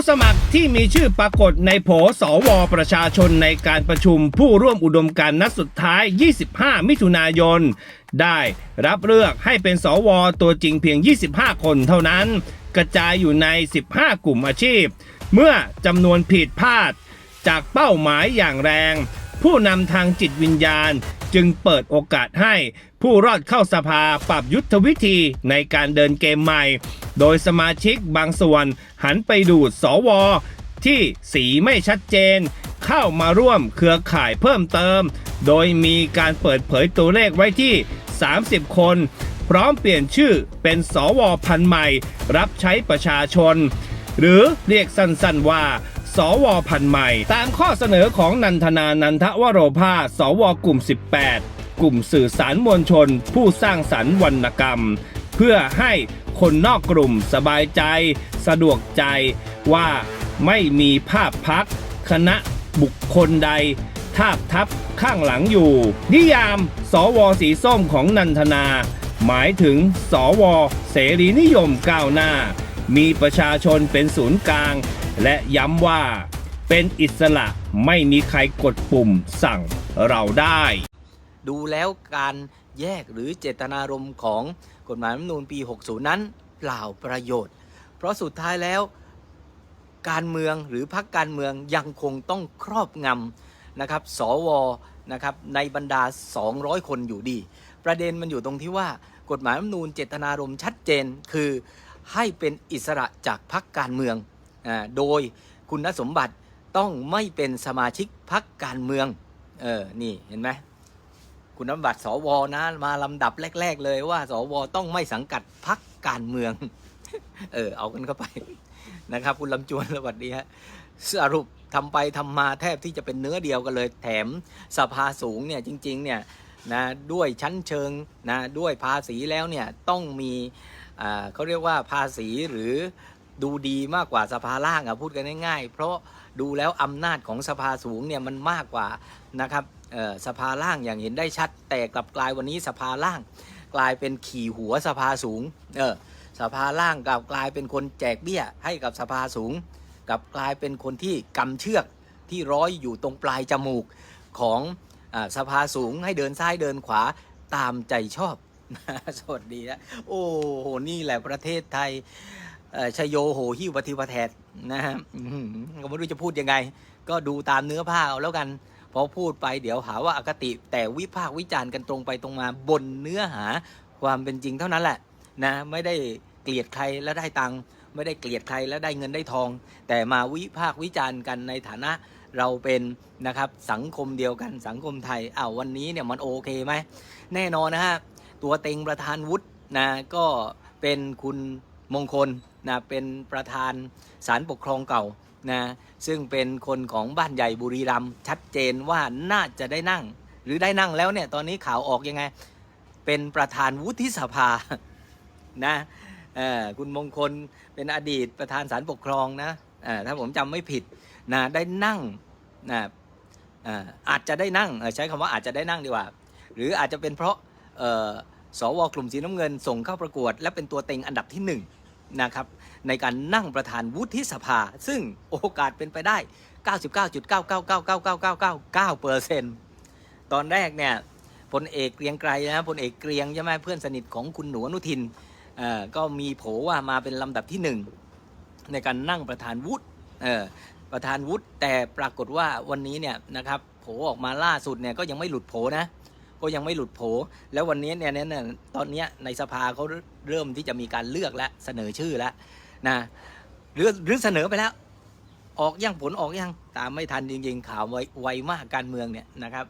ผู้สมัครที่มีชื่อปรากฏในโผสวประชาชนในการประชุมผู้ร่วมอุดมการณ์นัดสุดท้าย 25 มิถุนายน ได้รับเลือกให้เป็นสวตัวจริงเพียง 25 คนเท่านั้น กระจายอยู่ใน 15 กลุ่มอาชีพ เมื่อจำนวนผิดพลาด จากเป้าหมายอย่างแรง ผู้นำทางจิตวิญญาณ จึงเปิดโอกาสให้ผู้รอดเข้าสภาปรับยุทธวิธีในการเดินเกมใหม่ โดยสมาชิกบางส่วนหันไปดูดสวที่สีไม่ชัดเจน เข้ามาร่วมเครือข่ายเพิ่มเติม โดยมีการเปิดเผยตัวเลขไว้ที่ 30 คน พร้อมเปลี่ยนชื่อเป็นสวพันใหม่ รับใช้ประชาชน หรือเรียกสั้นๆว่า สวพันธ์ใหม่ ตามข้อเสนอของนันทนานันทวโรภาสสวกลุ่ม 18 กลุ่มสื่อสารมวลชน ผู้สร้างสรรค์วรรณกรรม เพื่อให้คนนอกกลุ่มสบายใจ สะดวกใจว่าไม่มีภาพพัก คณะบุคคลใดทาบทับข้างหลังอยู่ นิยาม สวสีส้มของนันทนา หมายถึง สว เสรีนิยมก้าวหน้า มีประชาชนเป็นศูนย์กลาง และย้ำว่าเป็นอิสระไม่มีใครกดปุ่มสั่งเราได้ ดูแล้วการแยกหรือเจตนารมณ์ของกฎหมายรัฐธรรมนูญปี 60 นั้นเปล่าประโยชน์ เพราะสุดท้ายแล้วการเมืองหรือพรรคการเมืองยังคงต้องครอบงำนะครับ สวนะครับในบรรดา 200 คนอยู่ดี ประเด็นมันอยู่ตรงที่ว่ากฎหมายรัฐธรรมนูญเจตนารมณ์ชัดเจนคือให้เป็นอิสระจากพรรคการเมือง โดยคุณสมบัติต้องไม่เป็นสมาชิกพรรคการเมือง เออ นี่เห็นไหมคุณสมบัติสวนะมาลำดับแรก ๆ เลยว่า สวต้องไม่สังกัดพักการเมือง เออ เอากันเข้าไปนะครับ คุณลำจวนสวัสดีฮะสรุปทำไปทำมาแทบที่จะเป็นเนื้อเดียวกันเลย แถมสภาสูงเนี่ยจริงๆเนี่ยนะด้วยชั้นเชิงนะด้วยภาษีแล้วเนี่ยต้องมีเขาเรียกว่าภาษีหรือ ดูดีมากกว่าสภาล่างอะพูดกันง่ายๆ เพราะดูแล้วอำนาจของสภาสูงเนี่ยมันมากกว่านะครับสภาล่างอย่างเห็นได้ชัด แต่กลับกลายวันนี้สภาล่าง กลายเป็นขี่หัวสภาสูงเออสภาล่างกลับกลายเป็นคนแจกเบี้ยให้กับสภาสูงกลับกลายเป็นคนที่กำเชือกที่ร้อยอยู่ตรงปลายจมูกของอสภาสูงให้เดินซ้ายเดินขวาตามใจชอบสวัสดีนะโอ้โหนี่แหละประเทศไทย ชโยโหหิวปฏิปแทนนะฮะก็ไม่รู้จะพูดยังไง ก็ดูตามเนื้อผ้าเอาแล้วกันพอพูดไปเดี๋ยวหาว่าอคติ แต่วิพากษ์วิจารณ์กันตรงไปตรงมาบนเนื้อหาความเป็นจริงเท่านั้นแหละนะไม่ได้เกลียดใครแล้วได้ตังค์ไม่ได้เกลียดใครแล้วได้เงินได้ทอง แต่มาวิพากษ์วิจารณ์กันในฐานะเราเป็นนะครับสังคมเดียวกันสังคมไทยอ้าววันนี้เนี่ยมันโอเคไหมแน่นอนนะฮะตัวเต็งประธานวุฒินะก็เป็นคุณมงคล นะเป็นประธานศาลปกครองเก่านะซึ่งเป็นคนของบ้านใหญ่บุรีรัมย์ชัดเจนว่าน่าจะได้นั่ง หรือได้นั่งแล้วเนี่ยตอนนี้ข่าวออกยังไง เป็นประธานวุฒิสภานะคุณมงคลเป็นอดีตประธานศาลปกครองนะถ้าผมจำไม่ผิดนะได้นั่งนะอาจจะได้นั่งใช้คำว่าอาจจะได้นั่งดีกว่า หรืออาจจะเป็นเพราะสวกลุ่มสีน้ำเงินส่งเข้าประกวด และเป็นตัวเต็งอันดับที่หนึ่ง นะครับในการนั่งประธานวุฒิสภา ซึ่งโอกาสเป็นไปได้ 99.9999999เปอร์เซ็นต์ตอนแรกเนี่ยพลเอกเกรียงไกรนะพลเอกเกรียงใช่ไหมเพื่อนสนิทของคุณหนูอนุทินเอ่อก็มีโผว่ามาเป็นลำดับที่หนึ่งในการนั่งประธานวุฒิเอ่อประธานวุฒิแต่ปรากฏว่าวันนี้เนี่ยนะครับโผออกมาล่าสุดเนี่ยก็ยังไม่หลุดโผนะ ก็ยังไม่หลุดโผ แล้ววันนี้เนี่ยเนี่ยเนี่ยตอนนี้ในสภาเขาเริ่มที่จะมีการเลือกแล้วเสนอชื่อแล้วนะหรือหรือเสนอไปแล้ว ออกยังผลออกยังตามไม่ทันจริงๆข่าวไวไวมากการเมืองเนี่ยนะครับ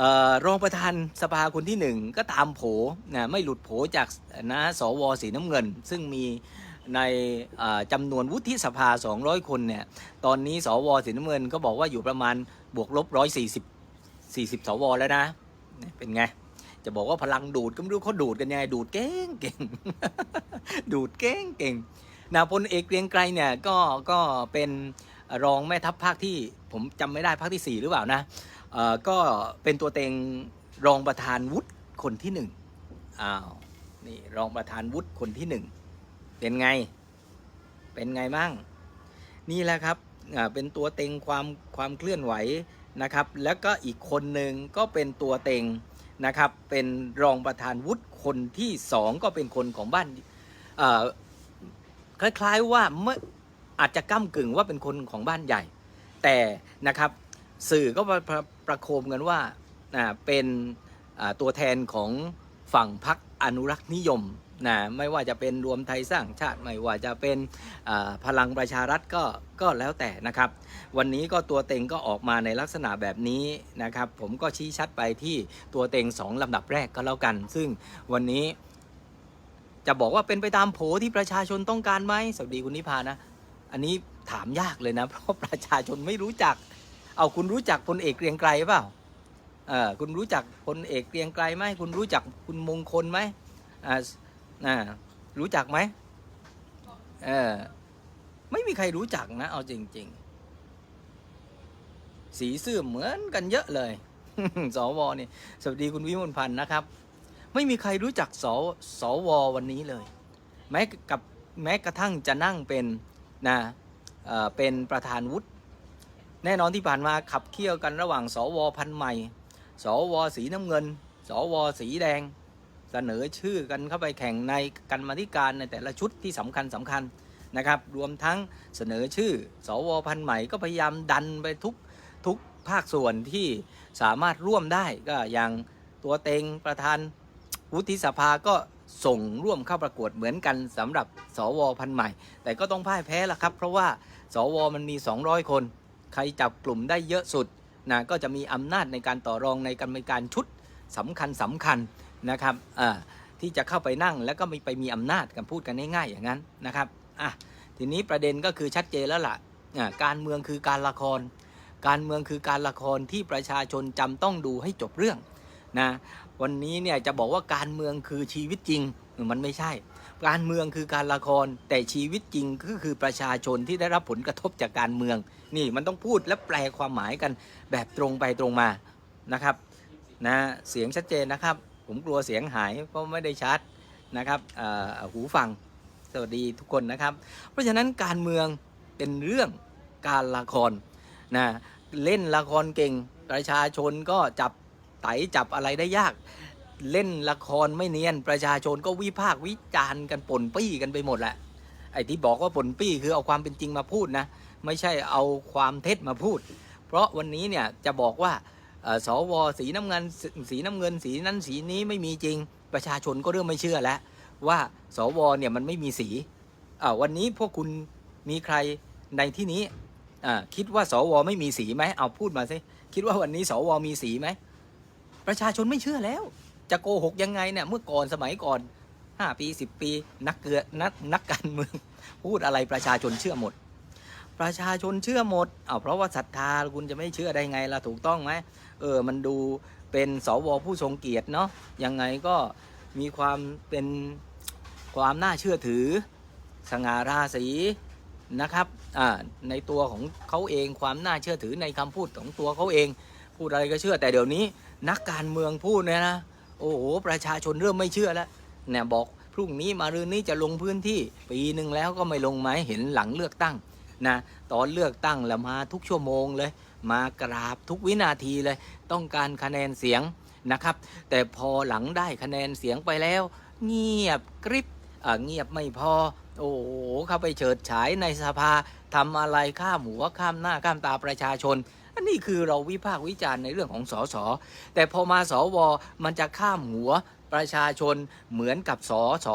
ออรองประธานสภาคนที่หนึ่งก็ตามโผนะไม่หลุดโผจากนะสวสีน้ำเงิน ซึ่งมีในจำนวนวุฒิสภา 200 คนเนี่ยตอนนี้สวสีน้ำเงินก็บอกว่าอยู่ประมาณบวกลบ 140 40 สวแล้วนะ เป็นไง จะบอกว่าพลังดูดก็ไม่รู้เขาดูดกันยังไงดูดเก่งเก่งดูดเก่งเก่งนะพลเอกเกรียงไกรเนี่ยก็ก็เป็นรองแม่ทัพภาคที่ผมจำไม่ได้ภาคที่ 4 หรือเปล่านะเอ่อก็เป็นตัวเต็งรองประธานวุฒิคนที่หนึ่งอ้าวนี่รองประธานวุฒิคนที่หนึ่งเป็นไง เป็นไงมั่งนี่แหละครับเป็นตัวเต็งความความเคลื่อนไหว นะครับแล้วก็อีกคนหนึ่งก็เป็นตัวเต็งนะครับเป็นรองประธานวุฒิคนที่สองก็เป็นคนของบ้านคล้ายๆว่าเมื่ออาจจะก้ากึ่งว่าเป็นคนของบ้านใหญ่ แต่นะครับสื่อก็ประประประโคมกันว่าเป็นตัวแทนของฝั่งพรรคอนุรักษ์นิยม นะไม่ว่าจะเป็นรวมไทยสร้างชาติไม่ว่าจะเป็นพลังประชารัฐก็ก็แล้วแต่นะครับ วันนี้ก็ตัวเต็งก็ออกมาในลักษณะแบบนี้นะครับ ผมก็ชี้ชัดไปที่ตัวเต็งสองลำดับแรกก็แล้วกัน ซึ่งวันนี้จะบอกว่าเป็นไปตามโผที่ประชาชนต้องการไหมสวัสดีคุณนิพานะ อันนี้ถามยากเลยนะ เพราะประชาชนไม่รู้จัก เอาคุณรู้จักพลเอกเกรียงไกรเปล่าเออคุณรู้จักพลเอกเกรียงไกรไหมคุณรู้จักคุณมงคลไหมอ่า อ่ารู้จักไหมเออไม่มีใครรู้จักนะ เอาจริง ๆ สีเสื้อเหมือนกันเยอะเลย สวนี่สวัสดีคุณวิมลพันธ์นะครับ ไม่มีใครรู้จักสสววันนี้เลย แม้กับแม้กระทั่งจะนั่งเป็นนะเออเป็นประธานวุฒิแน่นอนที่ผ่านมาขับเคี่ยวกันระหว่าง สวพันธ์ใหม่ สวสีน้ำเงิน สวสีแดง เสนอชื่อกันเข้าไปแข่งในกันมาธิการในแต่ละชุดที่สำคัญสำคัญนะครับ รวมทั้งเสนอชื่อ สวพันใหม่ก็พยายามดันไปทุกทุกภาคส่วนที่สามารถร่วมได้ก็อย่างตัวเต็งประธานวุฒิสภาก็ส่งร่วมเข้าประกวดเหมือนกันสำหรับสวพันใหม่ แต่ก็ต้องพ่ายแพ้ละครับ เพราะว่าสวมันมี 200 คน ใครจับกลุ่มได้เยอะสุดนะก็จะมีอำนาจในการต่อรองในกรรมการชุดสำคัญสำคัญ นะครับอ่าที่จะเข้าไปนั่งแล้วก็มีไปมีอำนาจกันพูดกันง่ายๆอย่างนั้นนะครับอะทีนี้ประเด็นก็คือชัดเจนแล้วละอะการเมืองคือการละคร การเมืองคือการละครที่ประชาชนจำต้องดูให้จบเรื่องนะวันนี้เนี่ยจะบอกว่าการเมืองคือชีวิตจริงมันไม่ใช่ การเมืองคือการละคร แต่ชีวิตจริงก็คือประชาชนที่ได้รับผลกระทบจากการเมือง นี่มันต้องพูดและแปลความหมายกันแบบตรงไปตรงมานะครับนะเสียงชัดเจนนะครับ ผมกลัวเสียงหายเพราะไม่ได้ชัดนะครับหูฟังสวัสดีทุกคนนะครับ เพราะฉะนั้นการเมืองเป็นเรื่องการละครนะเล่นละครเก่งประชาชนก็จับไตจับอะไรได้ยาก เล่นละครไม่เนียนประชาชนก็วิพากษ์วิจารณ์กันปนปี้กันไปหมดแหละไอ้ที่บอกว่าปนปี้คือเอาความเป็นจริงมาพูดนะ ไม่ใช่เอาความเท็จมาพูด เพราะวันนี้เนี่ยจะบอกว่า สวสีน้ำเงินสีน้ำเงินสีนั้นสีนี้ไม่มีจริง ประชาชนก็เริ่มไม่เชื่อแล้ว ว่าสวเนี่ยมันไม่มีสีวันนี้พวกคุณมีใครในที่นี้คิดว่าสวไม่มีสีไหมเอาพูดมาสิคิดว่าวันนี้สวมีสีไหมประชาชนไม่เชื่อแล้ว จะโกหกยังไงเนี่ยเมื่อก่อนสมัยก่อน 5 ปี 10 ปีนักเกือนักนักการเมืองพูดอะไรประชาชนเชื่อหมด ประชาชนเชื่อหมดเอาเพราะว่าศรัทธาคุณจะไม่เชื่อได้ไงล่ะถูกต้องไหม ออมันดูเป็นสวผู้ทรงเกียรติเนาะยังไงก็มีความเป็นความน่าเชื่อถือสง่าราศีนะครับอ่าในตัวของเขาเองความน่าเชื่อถือในคำพูดของตัวเขาเองพูดอะไรก็เชื่อแต่เดี๋ยวนี้ นักการเมืองพูดเนี่ยนะโอ้โหประชาชนเริ่มไม่เชื่อแล้วเนี่ยบอกพรุ่งนี้มารืนนี้จะลงพื้นที่ปีหนึ่งแล้วก็ไม่ลงไหมเห็นหลังเลือกตั้งนะตอนเลือกตั้งล้วมาทุกชั่วโมงเลย มากราบทุกวินาทีเลย ต้องการคะแนนเสียงนะครับ แต่พอหลังได้คะแนนเสียงไปแล้ว เงียบกริบเงียบไม่พอ โอ้โหเข้าไปเฉิดฉายในสภาทำอะไรข้ามหัวข้ามหน้าข้ามตาประชาชนอันนี้คือเราวิพากษ์วิจารณ์ในเรื่องของสสแต่พอมาสวมันจะข้ามหัวประชาชนเหมือนกับสส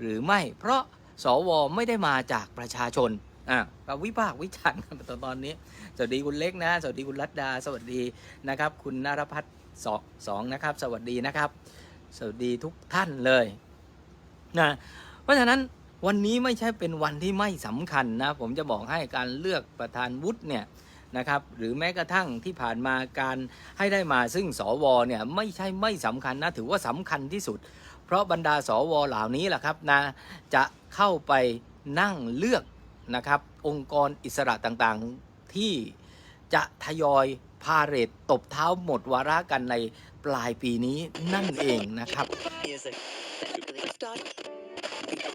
หรือไม่ เพราะสวไม่ได้มาจากประชาชน อะก็วิพากษ์วิจารณ์กันตอนตอนนี้ สวัสดีคุณเล็กนะ สวัสดีคุณรัตดา สวัสดีนะครับ คุณนรพัฒน์สองสองนะครับ สวัสดีนะครับ สวัสดีทุกท่านเลยนะเพราะฉะนั้นวันนี้ไม่ใช่เป็นวันที่ไม่สำคัญนะ ผมจะบอกให้การเลือกประธานวุฒิเนี่ยนะครับหรือแม้กระทั่งที่ผ่านมาการให้ได้มาซึ่งสวเนี่ยไม่ใช่ไม่สำคัญนะถือว่าสำคัญที่สุด เพราะบรรดาสวเหล่านี้แหละครับนะจะเข้าไปนั่งเลือก นะครับ องค์กรอิสระต่างๆที่จะทยอยพาเหรดตบเท้าหมดวาระกันในปลายปีนี้นั่นเองนะครับ